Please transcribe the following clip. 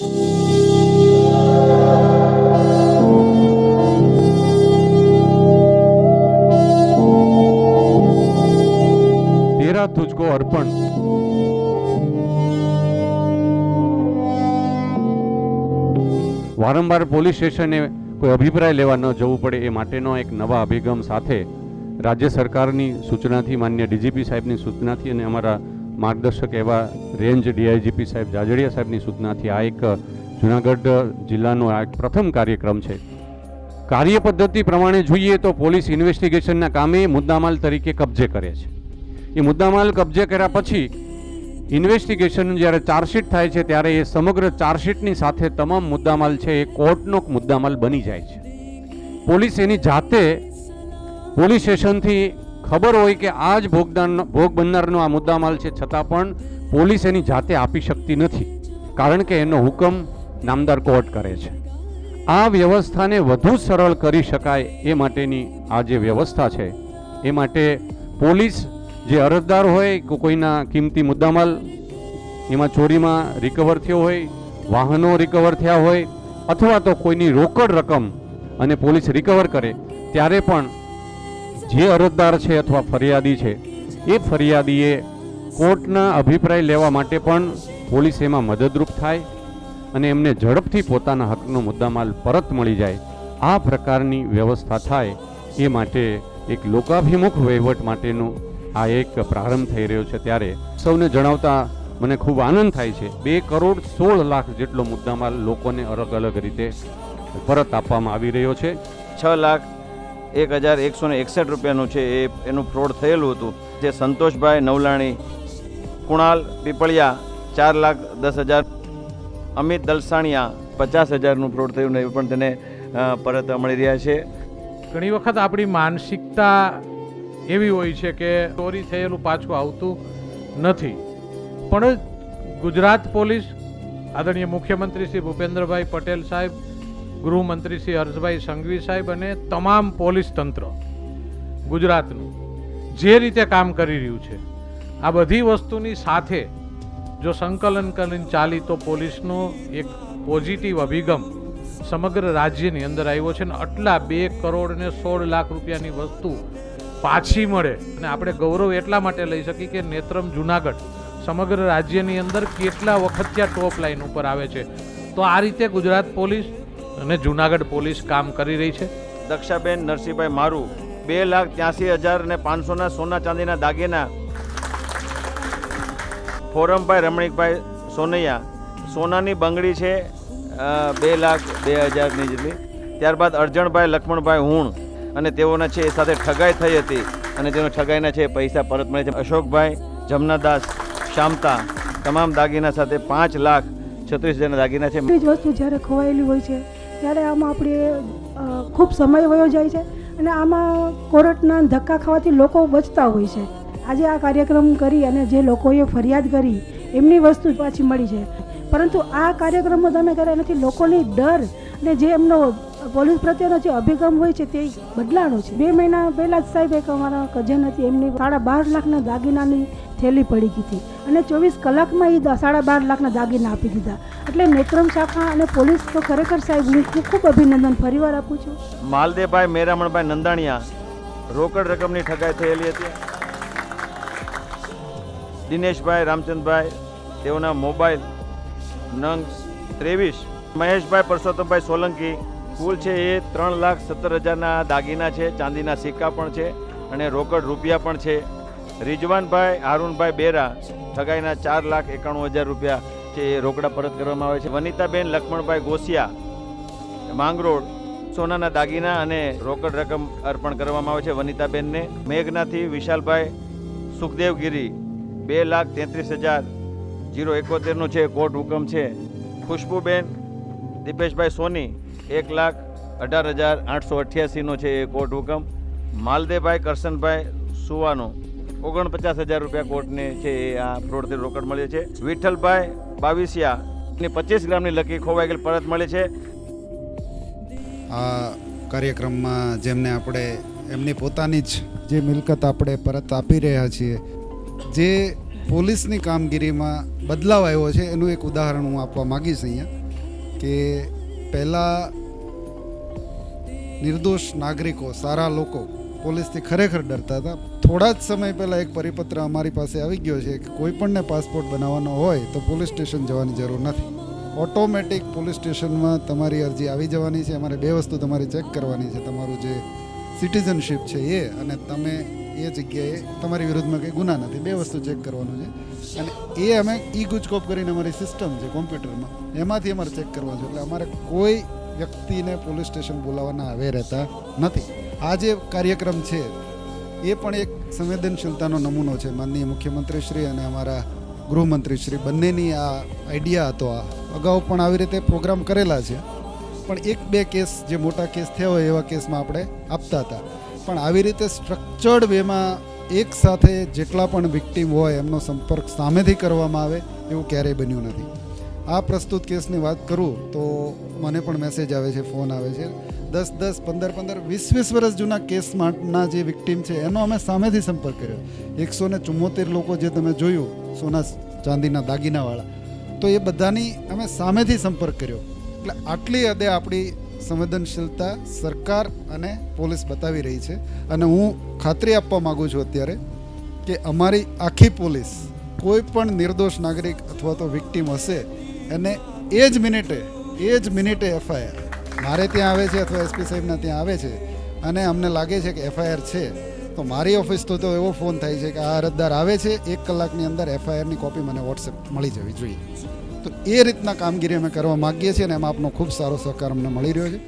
તેરા તુજકો અર્પણ વારંવાર પોલીસ સ્ટેશને કોઈ અભિપ્રાય લેવા ન જવું પડે એ માટેનો એક નવા અભિગમ સાથે રાજ્ય સરકારની સૂચનાથી માન્ય ડીજીપી સાહેબની સૂચનાથી અને અમારા માર્ગદર્શક એવા રેન્જ ડીઆઈજીપી સાહેબ જાજડિયા સાહેબની સૂચનાથી આ એક જુનાગઢ જિલ્લાનો આ એક પ્રથમ કાર્યક્રમ છે. કાર્ય પદ્ધતિ પ્રમાણે જોઈએ તો પોલીસ ઇન્વેસ્ટિગેશનના કામે મુદ્દામાલ તરીકે કબજે કરે છે. એ મુદ્દામાલ કબજે કર્યા પછી ઇન્વેસ્ટિગેશન જ્યારે ચાર્જશીટ થાય છે ત્યારે એ સમગ્ર ચાર્જશીટની સાથે તમામ મુદ્દામાલ છે એ કોર્ટનો મુદ્દામાલ બની જાય છે. પોલીસ એની જાતે પોલીસ સ્ટેશનથી ખબર હોય કે આ જ ભોગ બનનારનો આ મુદ્દામાલ છે છતાં પણ પોલીસ એની જાતે આપી શકતી નથી, કારણ કે એનો હુકમ નામદાર કોર્ટ કરે છે. આ વ્યવસ્થાને વધુ સરળ કરી શકાય એ માટેની આ જે વ્યવસ્થા છે, એ માટે પોલીસ જે અરજદાર હોય કોઈના કિંમતી મુદ્દામાલ, એમાં ચોરીમાં રિકવર થયો હોય, વાહનો રિકવર થયા હોય, અથવા તો કોઈની રોકડ રકમ અને પોલીસ રિકવર કરે, ત્યારે પણ જે અરજદાર છે અથવા ફરિયાદી છે, એ ફરિયાદીએ કોર્ટના અભિપ્રાય લેવા માટે પણ પોલીસ એમાં મદદરૂપ થાય અને એમને ઝડપથી પોતાના હકનો મુદ્દામાલ પરત મળી જાય, આ પ્રકારની વ્યવસ્થા થાય, એ માટે એક લોકાભિમુખ વહીવટ માટેનું આ એક પ્રારંભ થઈ રહ્યો છે ત્યારે સૌને જણાવતા મને ખૂબ આનંદ થાય છે. બે કરોડ સોળ લાખ જેટલો મુદ્દામાલ લોકોને અલગ અલગ રીતે પરત આપવામાં આવી રહ્યો છે. છ લાખ એક હજાર એકસો ને એકસઠ રૂપિયાનું છે એ, એનું ફ્રોડ થયેલું હતું. જે સંતોષભાઈ નવલાણી કુણાલ પીપળિયા, ચાર લાખ દસ હજાર. અમિત દલસાણિયા, પચાસ હજારનું ફ્રોડ થયું ને એ પણ તેને પરત મળી રહ્યા છે. ઘણી વખત આપણી માનસિકતા એવી હોય છે કે ચોરી થયેલું પાછું આવતું નથી. પણ ગુજરાત પોલીસ, આદરણીય મુખ્યમંત્રી શ્રી ભૂપેન્દ્રભાઈ પટેલ સાહેબ, ગૃહમંત્રી શ્રી હર્ષભાઈ સંઘવી સાહેબ અને તમામ પોલીસ તંત્ર ગુજરાતનું, જે રીતે કામ કરી રહ્યું છે. આ બધી વસ્તુની સાથે જો સંકલન કરીને ચાલી, તો પોલીસનો એક પોઝિટિવ અભિગમ સમગ્ર રાજ્યની અંદર આવ્યો છે ને આટલા બે કરોડ ને સોળ લાખ રૂપિયાની વસ્તુ પાછી મળે અને આપણે ગૌરવ એટલા માટે લઈ શકીએ કે નેત્રમ જુનાગઢ સમગ્ર રાજ્યની અંદર કેટલા વખત ત્યાં ટોપ લાઈન ઉપર આવે છે. તો આ રીતે ગુજરાત પોલીસ અને જુનાગઢ પોલીસ કામ કરી રહી છે. દક્ષાબેન નરસિંહભાઈ મારું બે લાખ ત્યાંસી હજાર ને પાંચસોના સોના ચાંદીના દાગીના ફોરમભાઈ રમણીકભાઈ સોનૈયા. સોનાની બંગડી છે બે લાખ બે હજારની જેટલી. ત્યારબાદ અર્જણભાઈ લક્ષ્મણભાઈ હુણ અને તેઓના છે એ સાથે ઠગાઈ થઈ હતી અને તેનો ઠગાઈના છે પૈસા પરત મળે છે. અશોકભાઈ, જમનાદાસ, શામતા તમામ દાગીના સાથે પાંચ લાખ છત્રીસ હજારના દાગીના છે. જ વસ્તુ જ્યારે ખોવાયેલી હોય છે, ત્યારે આમાં આપણે ખૂબ સમય વયો જાય છે અને આમાં કોર્ટના ધક્કા ખાવાથી લોકો બચતા હોય છે. આજે આ કાર્યક્રમ કરી અને જે લોકોએ ફરિયાદ કરી, એમની વસ્તુ પાછી મળી છે. પરંતુ આ કાર્યક્રમો તમે કર્યા એનાથી લોકોની ડર ને જે એમનો પોલીસ પ્રત્યેનો જે અભિગમ હોય છે તે બદલાણો છે. બે મહિના પહેલાં જ સાહેબ એક અમારા કઝન હતી, એમની સાડા બાર લાખના દાગીનાની થેલી પડી ગઈ અને ચોવીસ કલાકમાં એ સાડા બાર લાખના દાગીના આપી દીધા. એટલે નેત્રમ શાખા અને પોલીસ તો ખરેખર સાહેબ હું ખૂબ ખૂબ અભિનંદન ફરીવાર આપું છું. માલદેવભાઈ મેરામણભાઈ નંદાણીયા રોકડ રકમની ઠગાઈ થયેલી હતી. દિનેશભાઈ, રામચંદભાઈ, તેઓના મોબાઈલ નંગ ત્રેવીસ. મહેશભાઈ પરસોત્તમભાઈ સોલંકી, કુલ છે એ ત્રણ લાખ સત્તર હજારના દાગીના છે, ચાંદીના સિક્કા પણ છે અને રોકડ રૂપિયા પણ છે. રિજવાનભાઈ, હારૂનભાઈ બેરા ઠગાઈના ચાર લાખ એકાણું હજાર રૂપિયા છે એ રોકડા પરત કરવામાં આવે છે. વનિતાબેન લક્ષ્મણભાઈ ગોસિયા, માંગરોળ સોનાના દાગીના અને રોકડ રકમ અર્પણ કરવામાં આવે છે વનિતાબેનને. મેઘનાથી વિશાલભાઈ સુખદેવગીરી બે લાખ તેત્રીસ હજાર. જીરો એકોતેરનો છે કોર્ટ હુકમ છે, ખુશ્બુબેન, દીપેશભાઈ સોની, એક લાખ અઢાર હજાર આઠસો અઠ્યાસીનો છે એ કોર્ટ હુકમ. માલદેવભાઈ કરશનભાઈ સુવાનો, ઓગણપચાસ હજાર રૂપિયા કોર્ટને છે એ આ ફ્રોડથી રોકડ મળે છે. વિઠ્ઠલભાઈ બાવીસિયા, ને પચીસ ગ્રામની લકી ખોવાઈ ગયેલ પરત મળે છે. આ કાર્યક્રમમાં જેમને આપણે, એમની પોતાની જ જે મિલકત આપણે પરત આપી રહ્યા છીએ જે પોલીસની કામગીરીમાં બદલાવ આવ્યો છે, એનું એક ઉદાહરણ હું આપવા માગીશ અહીંયા, કે પહેલાં નિર્દોષ નાગરિકો, સારા લોકો પોલીસથી ખરેખર ડરતા હતા. થોડા જ સમય પહેલાં એક પરિપત્ર અમારી પાસે આવી ગયો છે કે કોઈ પણને પાસપોર્ટ બનાવવાનો હોય તો પોલીસ સ્ટેશન જવાની જરૂર નથી. ઓટોમેટિક પોલીસ સ્ટેશનમાં તમારી અરજી આવી જવાની છે, અમારે બે વસ્તુ તમારે ચેક કરવાની છે, તમારું જે સિટીઝનશીપ છે એ, અને તમે એ જગ્યાએ તમારી વિરુદ્ધમાં કંઈ ગુના નથી. બે વસ્તુ ચેક કરવાનું છે. અને એ અમે ઈ ગુજકોપ કરીને અમારી સિસ્ટમ છે કોમ્પ્યુટરમાં. એમાંથી અમારે ચેક કરવાનું છે. એટલે અમારે કોઈ વ્યક્તિને પોલીસ સ્ટેશન બોલાવવાના આવે રહેતા નથી. આ જે કાર્યક્રમ છે, એ પણ એક સંવેદનશીલતાનો નમૂનો છે. માનનીય મુખ્યમંત્રીશ્રી અને અમારા ગૃહમંત્રીશ્રી બંનેની આ આઈડિયા હતો આ. અગાઉ પણ આવી રીતે પ્રોગ્રામ કરેલા છે. પણ એક બે કેસ, જે મોટા કેસ થયા હોય એવા કેસમાં આપણે આપતા હતા. પણ આવી રીતે સ્ટ્રક્ચર્ડ વેમાં એક સાથે જેટલા પણ વિક્ટીમ હોય એમનો સંપર્ક સામેથી કરવામાં આવે એવું ક્યારેય બન્યું નથી. આ પ્રસ્તુત કેસની વાત કરું તો મને પણ મેસેજ આવે છે ફોન આવે છે. દસ દસ, પંદર પંદર, વીસ વીસ વર્ષ જૂના કેસમાંના જે વિક્ટીમ છે, એનો અમે સામેથી સંપર્ક કર્યો. એકસો ને ચુમ્મોતેર લોકો જે તમે જોયું, સોના ચાંદીના દાગીનાવાળા, તો એ બધાની અમે સામેથી સંપર્ક કર્યો. એટલે આટલી હદે આપણી સંવેદનશીલતા સરકાર અને પોલીસ બતાવી રહી છે. અને હું ખાતરી આપવા માગું છું અત્યારે કે અમારી આખી પોલીસ કોઈ પણ નિર્દોષ નાગરિક અથવા તો વિક્ટીમ હશે, એને એ જ મિનિટે, એ જ મિનિટે એફઆઈઆર, મારે ત્યાં આવે છે અથવા એસપી સાહેબના ત્યાં આવે છે અને અમને લાગે છે કે એફઆઈઆર છે, તો મારી ઓફિસ તો તો એવો ફોન થાય છે કે આ અરજદાર આવે છે, એક કલાકની અંદર એફઆઈઆરની કોપી મને વોટ્સએપ મળી જવી જોઈએ. તો એ રીતના કામગીરી અમે કરવા માગીએ છીએ અને એમાં આપનો ખૂબ સારો સહકાર અમને મળી રહ્યો છે.